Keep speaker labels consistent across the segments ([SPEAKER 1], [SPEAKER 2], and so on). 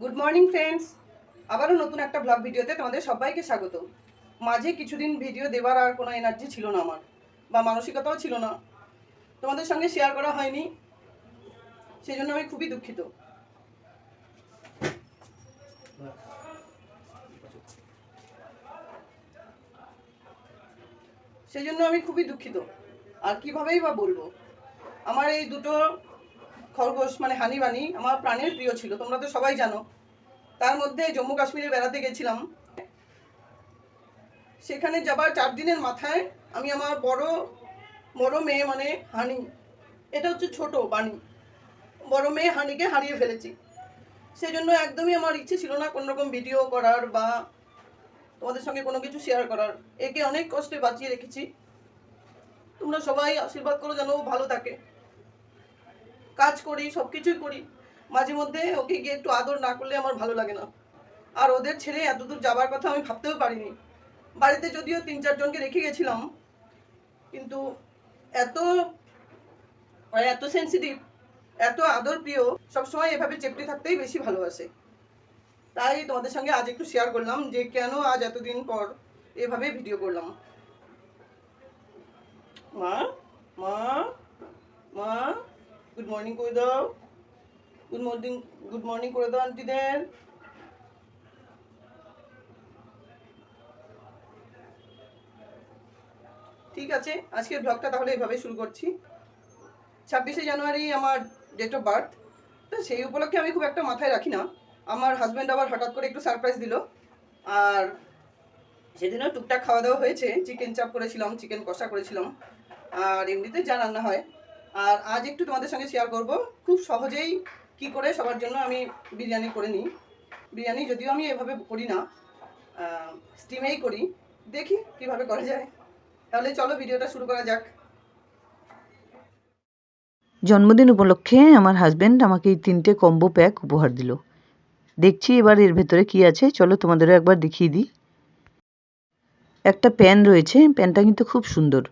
[SPEAKER 1] Good morning friends আবারও নতুন একটা ব্লগ ভিডিওতে তোমাদের সবাইকে স্বাগত। মাঝে কিছুদিন ভিডিও দেওয়ার আর কোনো এনার্জি ছিল না আমার, বা মানসিকতাও ছিল না। তোমাদের সঙ্গে শেয়ার করা হয়নি সেই জন্য আমি খুবই দুঃখিত। সেই জন্য আমি খুবই দুঃখিত। আর কিভাবেই বা বলব? আমার এই দুটো খরগোশ মানে হানি বানি আমার প্রাণের প্রিয় ছিল, তোমরা তো সবাই জানো। তার মধ্যে জম্মু কাশ্মীরে বেড়াতে গেছিলাম। সেখানে যাবার চার দিনের মাথায় আমি আমার বড় বড় মেয়ে মানে হানি, এটা হচ্ছে ছোট বাণী, বড় মেয়ে হানিকে হারিয়ে ফেলেছি। সেই জন্য একদমই আমার ইচ্ছে ছিল না কোনো রকম ভিডিও করার বা তোমাদের সঙ্গে কোনো কিছু শেয়ার করার। একে অনেক কষ্টে বাঁচিয়ে রেখেছি। তোমরা সবাই আশীর্বাদ করো যেন ভালো থাকে। কাজ করি সব কিছুই করি। মাঝে মধ্যে ওকে গিয়ে একটু আদর না করলে আমার ভালো লাগে না। আর ওদের ছেড়ে এতদূর যাবার কথা আমি ভাবতেও পারিনি। বাড়িতে যদিও তিন চারজনকে রেখে গেছিলাম, কিন্তু এত মানে এত সেন্সিটিভ এত আদর প্রিয়, সবসময় এভাবে চেপটে থাকতেই বেশি ভালোবাসে। তাই তোমাদের সঙ্গে আজ একটু শেয়ার করলাম যে কেন আজ এতদিন পর এভাবে ভিডিও করলাম। মা মা মা গুড মর্নিং করে দাও গুড মর্নিং গুড মর্নিং করে দাও আন্টিদের ঠিক আছে, আজকের ব্লগটা তাহলে এইভাবে শুরু করছি। ছাব্বিশে জানুয়ারি আমার ডেট অফ বার্থ তো সেই উপলক্ষে আমি খুব একটা মাথায় রাখি না। আমার হাজব্যান্ড আবার হঠাৎ করে একটু সারপ্রাইজ দিল। আর সেদিনও টুকটাক খাওয়া দাওয়া হয়েছে। চিকেন চাপ করেছিলাম চিকেন কষা করেছিলাম। আর এমনিতে যা রান্না হয়। আর আজ একটু তোমাদের সঙ্গে শেয়ার করব। খুব সহজেই কি করে সবার জন্য আমি বিরিয়ানি করে নিই। বিরিয়ানি যদিও আমি এভাবে করি না স্টিমেই করি। দেখি কীভাবে করা যায়। তাহলে চলো ভিডিওটা শুরু করা যাক।
[SPEAKER 2] জন্মদিন উপলক্ষে আমার হাজবেন্ড আমাকে এই তিনটে কম্বো প্যাক উপহার দিল। দেখছি এবার এর ভেতরে কি আছে। চলো তোমাদেরও একবার দেখিয়ে দিই। একটা প্যান রয়েছে। প্যানটা কিন্তু খুব সুন্দর।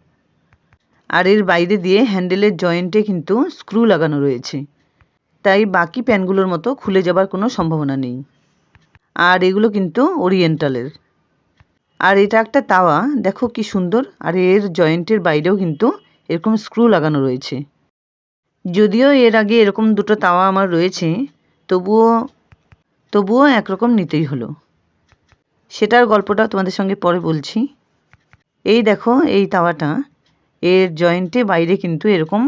[SPEAKER 2] আর এর বাইরে দিয়ে হ্যান্ডেলের জয়েন্টে কিন্তু স্ক্রু লাগানো রয়েছে। তাই বাকি প্যানগুলোর মতো খুলে যাবার কোনো সম্ভাবনা নেই। আর এগুলো কিন্তু ওরিয়েন্টালের। আর এটা একটা তাওয়া, দেখো কি সুন্দর। আর এর জয়েন্টের বাইরেও কিন্তু এরকম স্ক্রু লাগানো রয়েছে। যদিও এর আগে এরকম দুটো তাওয়া আমার রয়েছে, তবুও তবুও একরকম নিতেই হলো। সেটার গল্পটা তোমাদের সঙ্গে পরে বলছি। এই দেখো, এই তাওয়াটা। এর জয়েন্টে বাইরে কিন্তু এরকম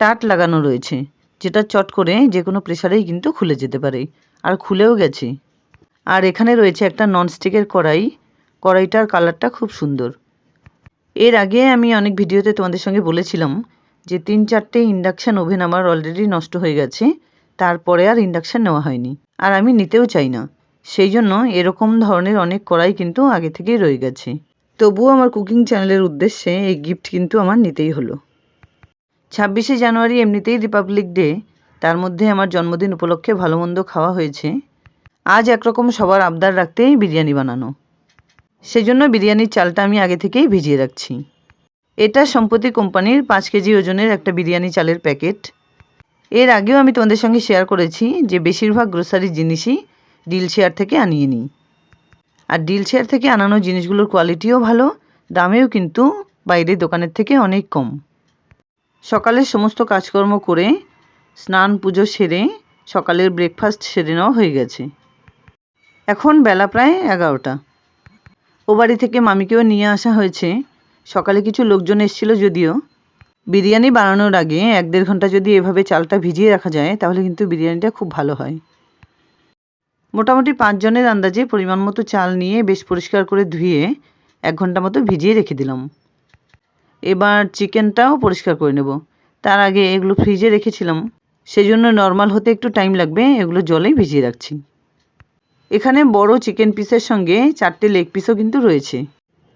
[SPEAKER 2] টাট লাগানো রয়েছে, যেটা চট করে যে কোনো প্রেসারেই কিন্তু খুলে যেতে পারে, আর খুলেও গেছে। আর এখানে রয়েছে একটা ননস্টিকের কড়াই, কড়াইটার কালারটা খুব সুন্দর। এর আগে আমি অনেক ভিডিওতে তোমাদের সঙ্গে বলেছিলাম যে তিন চারটে ইন্ডাকশান ওভেন আমার অলরেডি নষ্ট হয়ে গেছে, তারপরে আর ইন্ডাকশান নেওয়া হয়নি। আর আমি নিতেও চাই না, সেই জন্য এরকম ধরনের অনেক কড়াই কিন্তু আগে থেকেই রয়ে গেছে। তবুও আমার কুকিং চ্যানেলের উদ্দেশ্যে এই গিফট কিন্তু আমার নিতেই হলো। ছাব্বিশে জানুয়ারি এমনিতেই রিপাবলিক ডে তার মধ্যে আমার জন্মদিন উপলক্ষে ভালো মন্দ খাওয়া হয়েছে। আজ একরকম সবার আবদার রাখতেই বিরিয়ানি বানানো। সেজন্য বিরিয়ানির চালটা আমি আগে থেকেই ভিজিয়ে রাখছি। এটা সম্পত্তি কোম্পানির পাঁচ কেজি ওজনের একটা বিরিয়ানি চালের প্যাকেট। এর আগেও আমি তোমাদের সঙ্গে শেয়ার করেছি যে বেশিরভাগ গ্রোসারি জিনিসই ডিল শেয়ার থেকে আনিয়ে নিই। আর ডিল শেয়ার থেকে আনানো জিনিসগুলোর কোয়ালিটিও ভালো, দামেও কিন্তু বাইরের দোকানের থেকে অনেক কম। সকালের সমস্ত কাজকর্ম করে স্নান পুজো সেরে সকালের ব্রেকফাস্ট সেরে নেওয়া হয়ে গেছে। এখন বেলা প্রায় এগারোটা। ও বাড়ি থেকে মামিকেও নিয়ে আসা হয়েছে। সকালে কিছু লোকজন এসেছিল যদিও। বিরিয়ানি বানানোর আগে এক দেড় ঘণ্টা যদি এভাবে চালটা ভিজিয়ে রাখা যায়, তাহলে কিন্তু বিরিয়ানিটা খুব ভালো হয়। মোটামুটি পাঁচজনের আন্দাজে পরিমাণ মতো চাল নিয়ে বেশ পরিষ্কার করে ধুয়ে এক ঘণ্টা মতো ভিজিয়ে রেখে দিলাম। এবার চিকেনটাও পরিষ্কার করে নেব। তার আগে এগুলো ফ্রিজে রেখেছিলাম। সেজন্য নর্মাল হতে একটু টাইম লাগবে, এগুলো জলেই ভিজিয়ে রাখছি। এখানে বড় চিকেন পিসের সঙ্গে চারটে লেগ পিসও কিন্তু রয়েছে।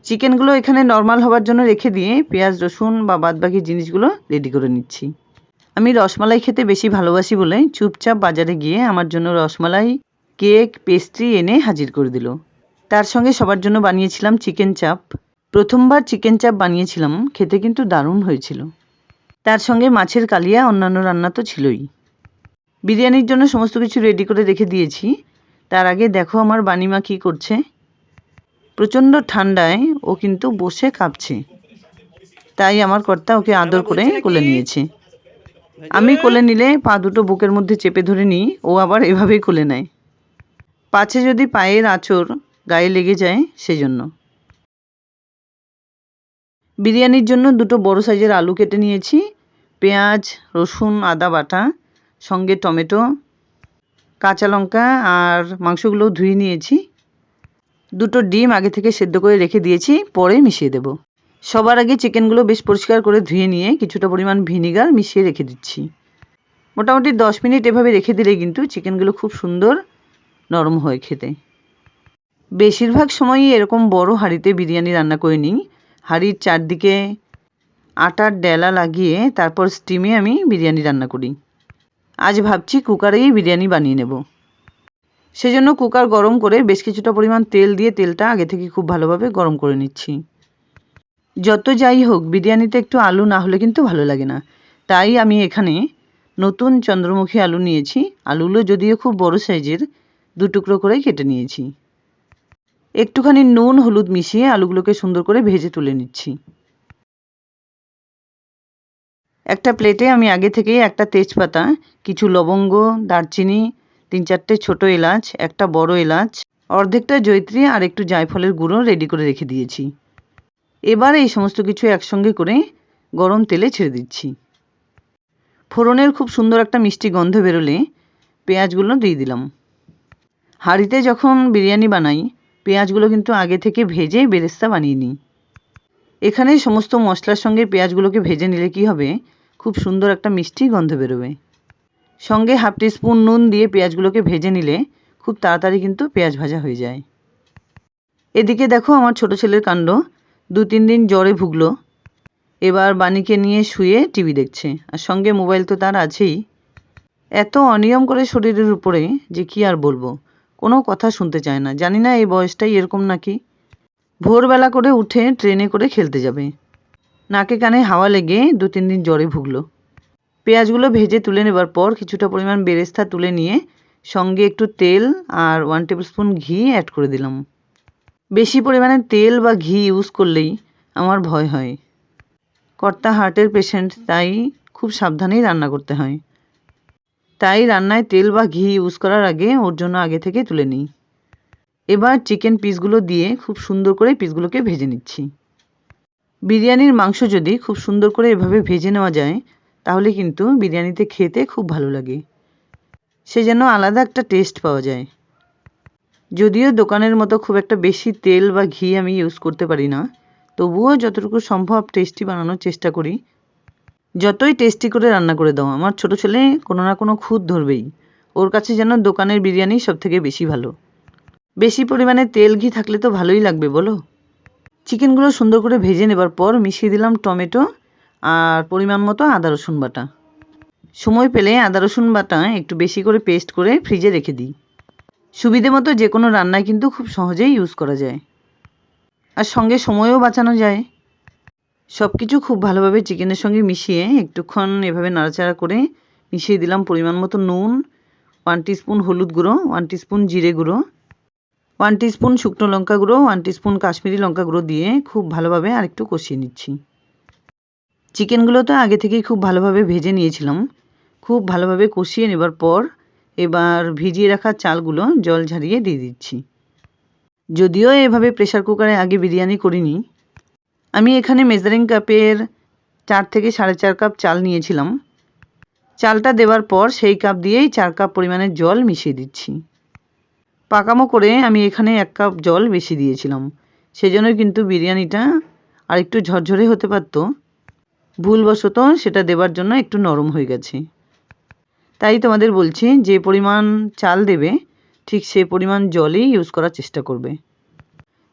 [SPEAKER 2] চিকেনগুলো এখানে নর্মাল হওয়ার জন্য রেখে দিয়ে পেঁয়াজ, রসুন বা বাদবাকি জিনিসগুলো রেডি করে নিচ্ছি। আমি রসমালাই খেতে বেশি ভালোবাসি বলে চুপচাপ বাজারে গিয়ে আমার জন্য রসমালাই কেক পেস্ট্রি এনে হাজির করে দিল। তার সঙ্গে সবার জন্য বানিয়েছিলাম চিকেন চাপ প্রথমবার চিকেন চাপ বানিয়েছিলাম, খেতে কিন্তু দারুণ হয়েছিল। তার সঙ্গে মাছের কালিয়া, অন্যান্য রান্না তো ছিলই। বিরিয়ানির জন্য সমস্ত কিছু রেডি করে রেখে দিয়েছি। তার আগে দেখো আমার বানিমা কী করছে। প্রচণ্ড ঠান্ডায় ও কিন্তু বসে কাঁপছে। তাই আমার কর্তা ওকে আদর করে কোলে নিয়েছে। আমি কোলে নিলে পা দুটো বুকের মধ্যে চেপে ধরে নিই, ও আবার এভাবেই কোলে নেয়। পাছে যদি পায়ের আঁচড় গায়ে লেগে যায় সেজন্য। বিরিয়ানির জন্য দুটো বড় সাইজের আলু কেটে নিয়েছি। পেঁয়াজ, রসুন, আদা বাটা, সঙ্গে টমেটো, কাঁচা লঙ্কা আর মাংসগুলো ধুয়ে নিয়েছি। দুটো ডিম আগে থেকে সেদ্ধ করে রেখে দিয়েছি, পরে মিশিয়ে দেব। সবার আগে চিকেনগুলো বেশ পরিষ্কার করে ধুয়ে নিয়ে কিছুটা পরিমাণ ভিনিগার মিশিয়ে রেখে দিচ্ছি। মোটামুটি দশ মিনিট এভাবে রেখে দিলে কিন্তু চিকেনগুলো খুব সুন্দর নরম হয় খেতে। বেশিরভাগ সময়ই এরকম বড় হাঁড়িতে বিরিয়ানি রান্না করে নিই। হাঁড়ির চারদিকে আটার ডেলা লাগিয়ে তারপর স্টিমে আমি বিরিয়ানি রান্না করি। আজ ভাবছি কুকারেই বিরিয়ানি বানিয়ে নেব। সেজন্য কুকার গরম করে বেশ কিছুটা পরিমাণ তেল দিয়ে তেলটা আগে থেকে খুব ভালোভাবে গরম করে নিচ্ছি। যত যাই হোক, বিরিয়ানিতে একটু আলু না হলে কিন্তু ভালো লাগে না। তাই আমি এখানে নতুন চন্দ্রমুখী আলু নিয়েছি। আলুগুলো যদিও খুব বড় সাইজের টুকরো করে কেটে নিয়েছি। একটুখানি নুন, হলুদ মিশিয়ে আলুগুলোকে সুন্দর করে ভেজে তুলে নিচ্ছি। একটা প্লেটে আমি আগে থেকেই একটা তেজপাতা, কিছু লবঙ্গ, দারচিনি, তিন চারটে ছোট এলাচ, একটা বড় এলাচ, অর্ধেকটা জৈত্রী আর একটু জায়ফলের গুঁড়ো রেডি করে রেখে দিয়েছি। এবার এই সমস্ত কিছু একসঙ্গে করে গরম তেলে ছেড়ে দিচ্ছি। ফোড়নের খুব সুন্দর একটা মিষ্টি গন্ধ বেরোলে পেঁয়াজগুলো দিয়ে দিলাম। হাঁড়িতে যখন বিরিয়ানি বানাই, পেঁয়াজগুলো কিন্তু আগে থেকে ভেজে বেরেস্তা বানিয়ে নিই। এখানে সমস্ত মশলার সঙ্গে পেঁয়াজগুলোকে ভেজে নিলে কি হবে? খুব সুন্দর একটা মিষ্টি গন্ধ বেরোবে। সঙ্গে হাফ স্পুন নুন দিয়ে পেঁয়াজগুলোকে ভেজে নিলে খুব তাড়াতাড়ি কিন্তু পেঁয়াজ ভাজা হয়ে যায়। এদিকে দেখো আমার ছোট ছেলের কাণ্ড। দু তিন দিন জ্বরে ভুগলো। এবার বাণীকে নিয়ে শুয়ে টিভি দেখছে। আর সঙ্গে মোবাইল তো তার আছেই। এত অনিয়ম করে শরীরের উপরে যে কি আর বলব? কোনো কথা শুনতে চায় না। জানি না এই বয়সটাই এরকম নাকি? ভোরবেলা করে উঠে ট্রেনে করে খেলতে যাবে। নাকে কানে হাওয়া লেগে দু তিন দিন জ্বরে ভুগলো। পেঁয়াজগুলো ভেজে তুলে নেবার পর কিছুটা পরিমাণ বেরেস্তা তুলে নিয়ে সঙ্গে একটু তেল আর ওয়ান টেবিল স্পুন ঘি অ্যাড করে দিলাম। বেশি পরিমাণে তেল বা ঘি ইউজ করলেই আমার ভয় হয়। কর্তা হার্টের পেশেন্ট তাই খুব সাবধানেই রান্না করতে হয়। তাই রান্নায় তেল বা ঘি ইউজ করার আগে ওর জন্য আগে থেকে তুলে নিই। এবার চিকেন পিসগুলো দিয়ে খুব সুন্দর করে পিসগুলোকে ভেজে নিচ্ছি। বিরিয়ানির মাংস যদি খুব সুন্দর করে এভাবে ভেজে নেওয়া যায়, তাহলে কিন্তু বিরিয়ানিতে খেতে খুব ভালো লাগে। সে যেন আলাদা একটা টেস্ট পাওয়া যায়। যদিও দোকানের মতো খুব একটা বেশি তেল বা ঘি আমি ইউজ করতে পারি না, তবুও যতটুকু সম্ভব টেস্টি বানানোর চেষ্টা করি। যতই টেস্টি করে রান্না করে দাও, আমার ছোট ছেলে কোনো না কোনো খুঁত ধরবেই। ওর কাছে যেন দোকানের বিরিয়ানি সব থেকে বেশি ভালো। বেশি পরিমাণে তেল ঘি থাকলে তো ভালোই লাগবে, বলো? চিকেনগুলো সুন্দর করে ভেজে নেবার পর মিশিয়ে দিলাম টমেটো আর পরিমাণ মতো আদা রসুন বাটা। সময় পেলে আদা রসুন বাটা একটু বেশি করে পেস্ট করে ফ্রিজে রেখে দিই। সুবিধে মতো যে কোনো রান্নায় কিন্তু খুব সহজেই ইউজ করা যায়। আর সঙ্গে সময়ও বাঁচানো যায়। সব কিছু খুব ভালোভাবে চিকেনের সঙ্গে মিশিয়ে একটুক্ষণ এভাবে নাড়াচাড়া করে মিশিয়ে দিলাম পরিমাণ মতো নুন ওয়ান স্পুন হলুদ গুঁড়ো ওয়ান স্পুন জিরে গুঁড়ো ওয়ান স্পুন শুকনো লঙ্কা গুঁড়ো ওয়ান স্পুন কাশ্মীরি লঙ্কা গুঁড়ো দিয়ে খুব ভালোভাবে আরেকটু কষিয়ে নিচ্ছি। চিকেনগুলো তো আগে থেকেই খুব ভালোভাবে ভেজে নিয়েছিলাম। খুব ভালোভাবে কষিয়ে নেবার পর এবার ভিজিয়ে রাখা চালগুলো জল ঝারিয়ে দিয়ে দিচ্ছি। যদিও এভাবে প্রেশার কুকারে আগে বিরিয়ানি করিনি আমি এখানে মেজারিং কাপের চার থেকে সাড়ে চার কাপ চাল নিয়েছিলাম। চালটা দেওয়ার পর সেই কাপ দিয়েই চার কাপ পরিমাণের জল মিশিয়ে দিচ্ছি। পাকামো করে আমি এখানে এক কাপ জল বেশি দিয়েছিলাম। সেজন্য কিন্তু বিরিয়ানিটা আর একটু ঝরঝরে হতে পারতো। ভুলবশত সেটা দেবার জন্য একটু নরম হয়ে গেছে। তাই তোমাদের বলছি, যে পরিমাণ চাল দেবে, ঠিক সে পরিমাণ জলই ইউজ করার চেষ্টা করবে।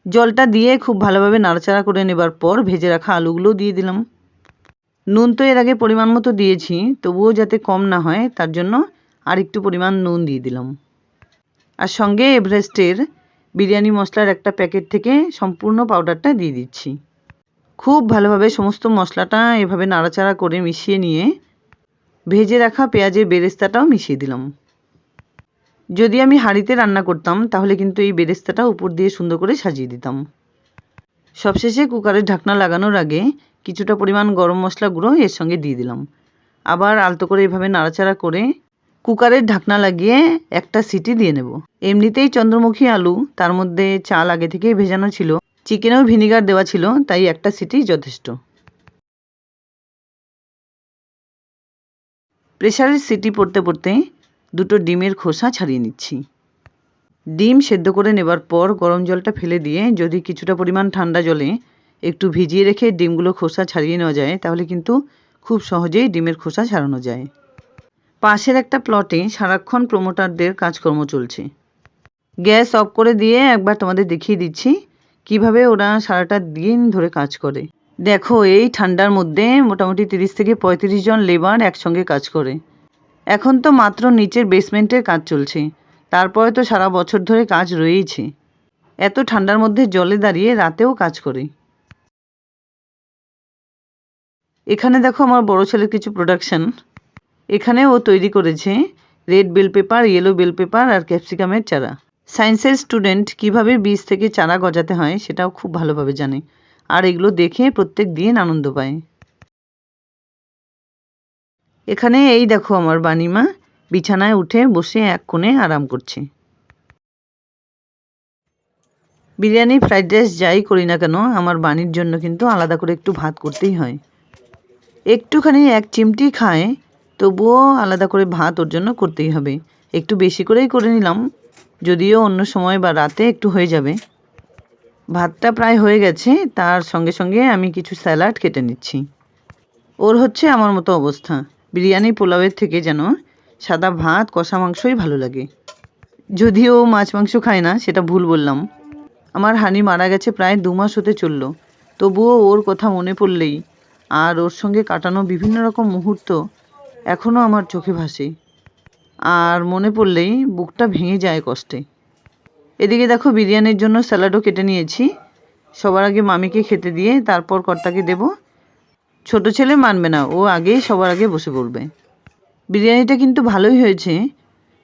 [SPEAKER 2] জলটা দিয়ে খুব ভালোভাবে নাড়াচাড়া করে নেবার পর ভেজে রাখা আলুগুলো দিয়ে দিলাম। নুন তো এর আগে পরিমাণ মতো দিয়েছি, তবুও যাতে কম না হয়, তার জন্য আর একটু পরিমাণ নুন দিয়ে দিলাম। আর সঙ্গে এভারেস্টের বিরিয়ানি মশলার একটা প্যাকেট থেকে সম্পূর্ণ পাউডারটা দিয়ে দিচ্ছি। খুব ভালোভাবে সমস্ত মশলাটা এভাবে নাড়াচাড়া করে মিশিয়ে নিয়ে ভেজে রাখা পেঁয়াজের বেরেস্তাটাও মিশিয়ে দিলাম। যদি আমি হাঁড়িতে রান্না করতাম, তাহলে কিন্তু এই বেরেস্তাটা উপর দিয়ে সুন্দর করে সাজিয়ে দিতাম। সবশেষে কুকারের ঢাকনা লাগানোর আগে কিছুটা পরিমাণ গরম মশলা গুঁড়ো এর সঙ্গে দিয়ে দিলাম। আবার আলতো করে এভাবে নাড়াচাড়া করে কুকারের ঢাকনা লাগিয়ে একটা সিটি দিয়ে নেব। এমনিতেই চন্দ্রমুখী আলু, তার মধ্যে চাল আগে থেকেই ভেজানো ছিল, চিকেনেও ভিনিগার দেওয়া ছিল, তাই একটা সিটি যথেষ্ট। প্রেশারের সিটি পড়তে পড়তে দুটো ডিমের খোসা ছাড়িয়ে নিচ্ছি। ডিম সেদ্ধ করে নেবার পর গরম জলটা ফেলে দিয়ে যদি কিছুটা পরিমাণ ঠান্ডা জলে একটু ভিজিয়ে রেখে ডিমগুলো খোসা ছাড়িয়ে নেওয়া যায়, তাহলে কিন্তু খুব সহজেই ডিমের খোসা ছাড়ানো যায়। পাশের একটা প্লটে সারাক্ষণ প্রমোটারদের কাজকর্ম চলছে। গ্যাস অফ করে দিয়ে একবার তোমাদের দেখিয়ে দিচ্ছি কীভাবে ওরা সারাটা দিন ধরে কাজ করে। দেখো, এই ঠান্ডার মধ্যে মোটামুটি তিরিশ থেকে পঁয়ত্রিশ জন লেবার একসঙ্গে কাজ করে। এখন তো মাত্র নিচের বেসমেন্টের কাজ চলছে। তারপরে তো সারা বছর ধরে কাজ রয়েইছে। এত ঠান্ডার মধ্যে জলে দাঁড়িয়ে রাতেও কাজ করে। এখানে দেখো আমার বড় ছেলের কিছু প্রোডাকশন এখানে ও তৈরি করেছে red bell pepper yellow bell pepper আর ক্যাপসিকামের চারা। সায়েন্সের স্টুডেন্ট কীভাবে বীজ থেকে চারা গজাতে হয় সেটাও খুব ভালোভাবে জানে। আর এগুলো দেখে প্রত্যেক দিন আনন্দ পায়। এখানে এই দেখো আমার বানিমা। বিছানায় উঠে বসে এক কোণে আরাম করছে। বিরিয়ানি ফ্রাইড রাইস যাই করি না কেন, আমার বাণীর জন্য কিন্তু আলাদা করে একটু ভাত করতেই হয়। একটুখানি এক চিমটি খায়, তবুও আলাদা করে ভাত ওর জন্য করতেই হবে। একটু বেশি করেই করে নিলাম, যদিও অন্য সময় বা রাতে একটু হয়ে যাবে। ভাতটা প্রায় হয়ে গেছে, তার সঙ্গে সঙ্গে আমি কিছু স্যালাড কেটে নিচ্ছি। ওর হচ্ছে আমার মতো অবস্থা। বিরিয়ানি পোলাওয়ের থেকে যেন সাদা ভাত, কষা মাংসই ভালো লাগে। যদিও মাছ মাংস খায় না, সেটা ভুল বললাম। আমার হানি মারা গেছে প্রায় দু মাস হতে চলল। তবুও ওর কথা মনে পড়লেই আর ওর সঙ্গে কাটানো বিভিন্ন রকম মুহূর্ত এখনও আমার চোখে ভাসে। আর মনে পড়লেই বুকটা ভেঙে যায় কষ্টে। এদিকে দেখো বিরিয়ানির জন্য স্যালাডও কেটে নিয়েছি। সবার আগে মামিকে খেতে দিয়ে তারপর কর্তাকে দেব। ছোট ছেলে মানবে না, ও আগেই সবার আগে বসে পড়বে। বিরিয়ানিটা কিন্তু ভালোই হয়েছে,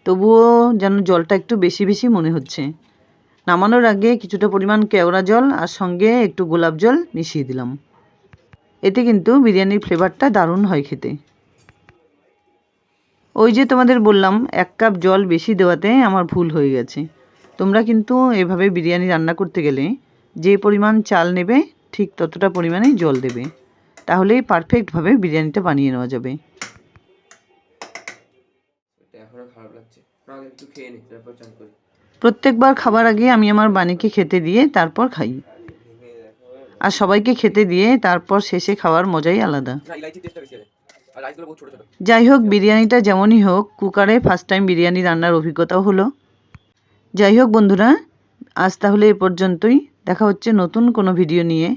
[SPEAKER 2] তবুও যেন জলটা একটু বেশি বেশি মনে হচ্ছে। নামানোর আগে কিছুটা পরিমাণ কেওড়া জল আর সঙ্গে একটু গোলাপ জল মিশিয়ে দিলাম। এতে কিন্তু বিরিয়ানির ফ্লেভারটা দারুণ হয় খেতে। ওই যে তোমাদের বললাম, এক কাপ জল বেশি দেওয়াতে আমার ভুল হয়ে গেছে। তোমরা কিন্তু এভাবে বিরিয়ানি রান্না করতে গেলে যে পরিমাণ চাল নেবে, ঠিক ততটা পরিমাণেই জল দেবে। তাহলেই পারফেক্টভাবে বিরিয়ানিটা বানিয়ে নেওয়া যাবে। প্রত্যেকবার খাবার আগে আমি আমার বাণীকে খেতে দিয়ে তারপর খাই। আর সবাইকে খেতে দিয়ে তারপর শেষে খাওয়ার মজাই আলাদা। যাই হোক বিরিয়ানিটা যেমনই হোক কুকারে ফার্স্ট টাইম বিরিয়ানি রান্নার অভিজ্ঞতাও হলো। যাই হোক বন্ধুরা আজ তাহলে এ পর্যন্তই। দেখা হচ্ছে নতুন কোনো ভিডিও নিয়ে।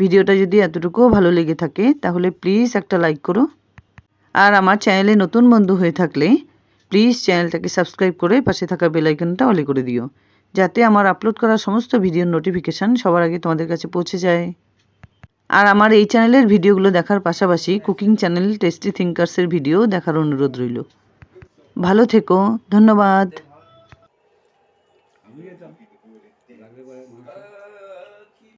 [SPEAKER 2] ভিডিওটা যদি এতটুকুও ভালো লেগে থাকে, তাহলে প্লিজ একটা লাইক করো। আর আমার চ্যানেলে নতুন বন্ধু হয়ে থাকলে প্লিজ চ্যানেলটাকে সাবস্ক্রাইব করে পাশে থাকা বেল আইকনটা অলে করে দিও, যাতে আমার আপলোড করা সমস্ত ভিডিওর নোটিফিকেশান সবার আগে তোমাদের কাছে পৌঁছে যায়। আর আমার এই চ্যানেলের ভিডিওগুলো দেখার পাশাপাশি কুকিং চ্যানেল টেস্টি থিঙ্কার্সের ভিডিও দেখার অনুরোধ রইল। ভালো থেকো, ধন্যবাদ।